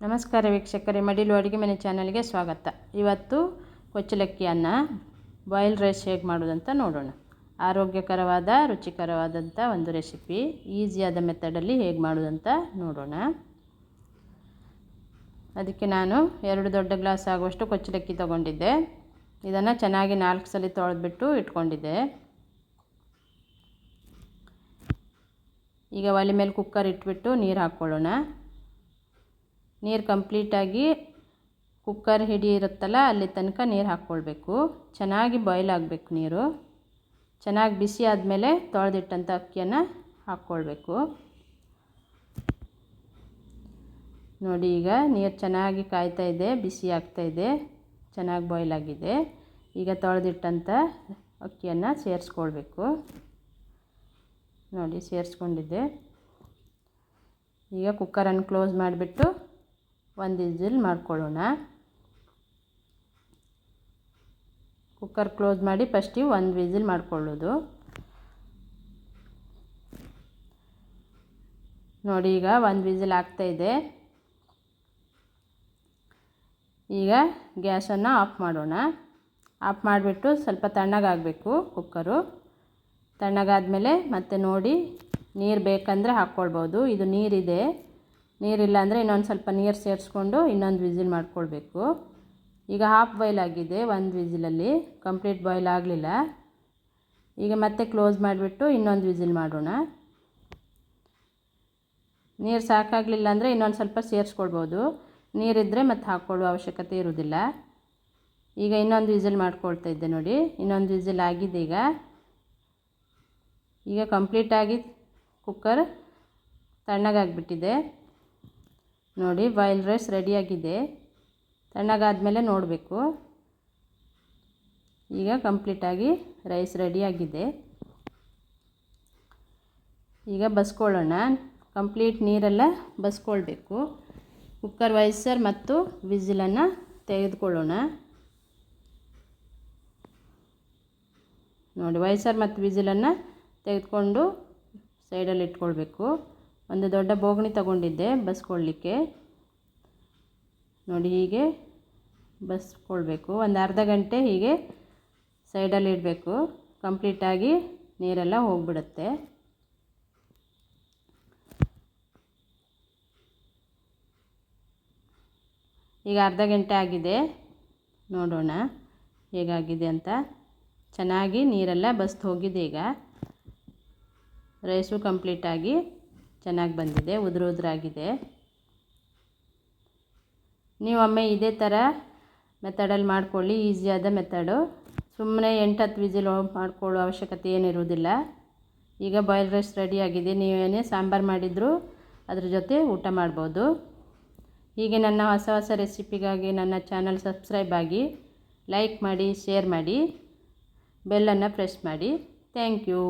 ನಮಸ್ಕಾರ ವೀಕ್ಷಕರೇ, ಮಡಿಲು ಅಡುಗೆ ಮನೆ ಚಾನಲ್ಗೆ ಸ್ವಾಗತ. ಇವತ್ತು ಕೊಚ್ಚಲಕ್ಕಿಯನ್ನು ಬಾಯ್ಲ್ ರೈಸ್ ಹೇಗೆ ಮಾಡೋದಂತ ನೋಡೋಣ. ಆರೋಗ್ಯಕರವಾದ ರುಚಿಕರವಾದಂಥ ಒಂದು ರೆಸಿಪಿ ಈಸಿಯಾದ ಮೆಥಡಲ್ಲಿ ಹೇಗೆ ಮಾಡೋದಂತ ನೋಡೋಣ. ಅದಕ್ಕೆ ನಾನು ಎರಡು ದೊಡ್ಡ ಗ್ಲಾಸ್ ಆಗುವಷ್ಟು ಕೊಚ್ಚಲಕ್ಕಿ ತೊಗೊಂಡಿದ್ದೆ. ಇದನ್ನು ಚೆನ್ನಾಗಿ ನಾಲ್ಕು ಸಲ ತೊಳೆದ್ಬಿಟ್ಟು ಇಟ್ಕೊಂಡಿದ್ದೆ. ಈಗ ಒಲೆ ಮೇಲೆ ಕುಕ್ಕರ್ ಇಟ್ಬಿಟ್ಟು ನೀರು ಹಾಕ್ಕೊಳ್ಳೋಣ ನೀರು ಕಂಪ್ಲೀಟಾಗಿ ಕುಕ್ಕರ್ ಹಿಡಿ ಇರುತ್ತಲ್ಲ, ಅಲ್ಲಿ ತನಕ ನೀರು ಹಾಕ್ಕೊಳ್ಬೇಕು ಚೆನ್ನಾಗಿ ಬಾಯ್ಲ್ ಆಗಬೇಕು ನೀರು. ಚೆನ್ನಾಗಿ ಬಿಸಿ ಆದಮೇಲೆ ತೊಳೆದಿಟ್ಟಂಥ ಅಕ್ಕಿಯನ್ನು ಹಾಕ್ಕೊಳ್ಬೇಕು ನೋಡಿ ಈಗ ನೀರು ಚೆನ್ನಾಗಿ ಕಾಯ್ತಾ ಇದೆ, ಬಿಸಿ ಆಗ್ತಾ ಇದೆ, ಚೆನ್ನಾಗಿ ಬಾಯ್ಲ್ ಆಗಿದೆ. ಈಗ ತೊಳೆದಿಟ್ಟಂಥ ಅಕ್ಕಿಯನ್ನು ಸೇರಿಸ್ಕೊಳ್ಬೇಕು. ನೋಡಿ, ಸೇರಿಸ್ಕೊಂಡಿದ್ದೆ. ಈಗ ಕುಕ್ಕರನ್ನು ಕ್ಲೋಸ್ ಮಾಡಿಬಿಟ್ಟು ಒಂದು ವಿಸಿಲ್ ಮಾಡ್ಕೊಳ್ಳೋಣ. ಕುಕ್ಕರ್ ಕ್ಲೋಸ್ ಮಾಡಿ ಫಸ್ಟಿಗೆ ಒಂದು ವಿಸಿಲ್ ಮಾಡ್ಕೊಳ್ಳೋದು. ನೋಡಿ, ಈಗ ಒಂದು ವಿಸಿಲ್ ಆಗ್ತಾಯಿದೆ ಈಗ ಗ್ಯಾಸನ್ನು ಆಫ್ ಮಾಡೋಣ. ಆಫ್ ಮಾಡಿಬಿಟ್ಟು ಸ್ವಲ್ಪ ತಣ್ಣಗಾಗಬೇಕು ಕುಕ್ಕರು. ತಣ್ಣಗಾದಮೇಲೆ ಮತ್ತೆ ನೋಡಿ, ನೀರು ಬೇಕಂದರೆ ಹಾಕ್ಕೊಳ್ಬೋದು. ಇದು ನೀರಿದೆ. ನೀರಿಲ್ಲ ಅಂದರೆ ಇನ್ನೊಂದು ಸ್ವಲ್ಪ ನೀರು ಸೇರಿಸ್ಕೊಂಡು ಇನ್ನೊಂದು ವಿಸಿಲ್ ಮಾಡ್ಕೊಳ್ಬೇಕು. ಈಗ ಹಾಫ್ ಬಾಯ್ಲ್ ಆಗಿದೆ, ಒಂದು ವಿಸಿಲಲ್ಲಿ ಕಂಪ್ಲೀಟ್ ಬಾಯ್ಲ್ ಆಗಲಿಲ್ಲ. ಈಗ ಮತ್ತೆ ಕ್ಲೋಸ್ ಮಾಡಿಬಿಟ್ಟು ಇನ್ನೊಂದು ವಿಸಿಲ್ ಮಾಡೋಣ. ನೀರು ಸಾಕಾಗಲಿಲ್ಲ ಅಂದರೆ ಇನ್ನೊಂದು ಸ್ವಲ್ಪ ಸೇರಿಸ್ಕೊಳ್ಬೋದು. ನೀರಿದ್ದರೆ ಮತ್ತೆ ಹಾಕ್ಕೊಳ್ಳೋ ಅವಶ್ಯಕತೆ ಇರೋದಿಲ್ಲ. ಈಗ ಇನ್ನೊಂದು ವಿಸಿಲ್ ಮಾಡ್ಕೊಳ್ತಾ ಇದ್ದೆ ನೋಡಿ. ಇನ್ನೊಂದು ವಿಸಿಲ್ ಆಗಿದೆ ಈಗ. ಈಗ ಕಂಪ್ಲೀಟಾಗಿ ಕುಕ್ಕರ್ ತಣ್ಣಗಾಗಿಬಿಟ್ಟಿದೆ. ನೋಡಿ ಬಾಯ್ಲ್ ರೈಸ್ ರೆಡಿಯಾಗಿದೆ ತಣ್ಣಗಾದಮೇಲೆ ನೋಡಬೇಕು. ಈಗ ಕಂಪ್ಲೀಟಾಗಿ ರೈಸ್ ರೆಡಿಯಾಗಿದೆ ಈಗ ಬಸ್ಕೊಳ್ಳೋಣ. ಕಂಪ್ಲೀಟ್ ನೀರೆಲ್ಲ ಬಸ್ಕೊಳ್ಬೇಕು. ಕುಕ್ಕರ್ ವೈಸರ್ ಮತ್ತು ವಿಝಿಲನ್ನು ತೆಗೆದುಕೊಳ್ಳೋಣ. ನೋಡಿ ವೈಸರ್ ಮತ್ತು ವಿಝಿಲನ್ನು ತೆಗೆದುಕೊಂಡು ಸೈಡಲ್ಲಿ ಇಟ್ಕೊಳ್ಬೇಕು. ಒಂದು ದೊಡ್ಡ ಬೋಗಣಿ ತಗೊಂಡಿದ್ದೆ ಬಸ್ಕೊಳ್ಳಿಕ್ಕೆ ನೋಡಿ ಹೀಗೆ ಬಸ್ಕೊಳ್ಬೇಕು. ಒಂದು ಅರ್ಧ ಗಂಟೆ ಹೀಗೆ ಸೈಡಲ್ಲಿ ಇಡಬೇಕು. ಕಂಪ್ಲೀಟಾಗಿ ನೀರೆಲ್ಲ ಹೋಗಿಬಿಡುತ್ತೆ. ಈಗ ಅರ್ಧ ಗಂಟೆ ಆಗಿದೆ. ನೋಡೋಣ ಹೇಗಾಗಿದೆ ಅಂತ. ಚೆನ್ನಾಗಿ ನೀರೆಲ್ಲ ಬಸ್ದು ಹೋಗಿದೆ ಈಗ. ರೈಸು ಕಂಪ್ಲೀಟಾಗಿ ಚೆನ್ನಾಗಿ ಬಂದಿದೆ, ಉದುರು ಉದುರಾಗಿದೆ. ನೀವು ಒಮ್ಮೆ ಇದೇ ಥರ ಮೆಥಡಲ್ಲಿ ಮಾಡ್ಕೊಳ್ಳಿ ಈಸಿಯಾದ ಮೆಥಡು ಸುಮ್ಮನೆ ಎಂಟು ಹತ್ತು ವಿಸಿಲ್ ಮಾಡ್ಕೊಳ್ಳೋ ಅವಶ್ಯಕತೆ ಏನಿರುವುದಿಲ್ಲ. ಈಗ ಬಾಯ್ಲ್ ರೈಸ್ ರೆಡಿಯಾಗಿದೆ ನೀವೇನೇ ಸಾಂಬಾರು ಮಾಡಿದರೂ ಅದ್ರ ಜೊತೆ ಊಟ ಮಾಡ್ಬೋದು. ಹೀಗೆ ನನ್ನ ಹೊಸ ಹೊಸ ರೆಸಿಪಿಗಾಗಿ ನನ್ನ ಚಾನಲ್ ಸಬ್ಸ್ಕ್ರೈಬ್ ಆಗಿ ಲೈಕ್ ಮಾಡಿ ಶೇರ್ ಮಾಡಿ ಬೆಲ್ಲನ್ನು ಪ್ರೆಸ್ ಮಾಡಿ. Thank you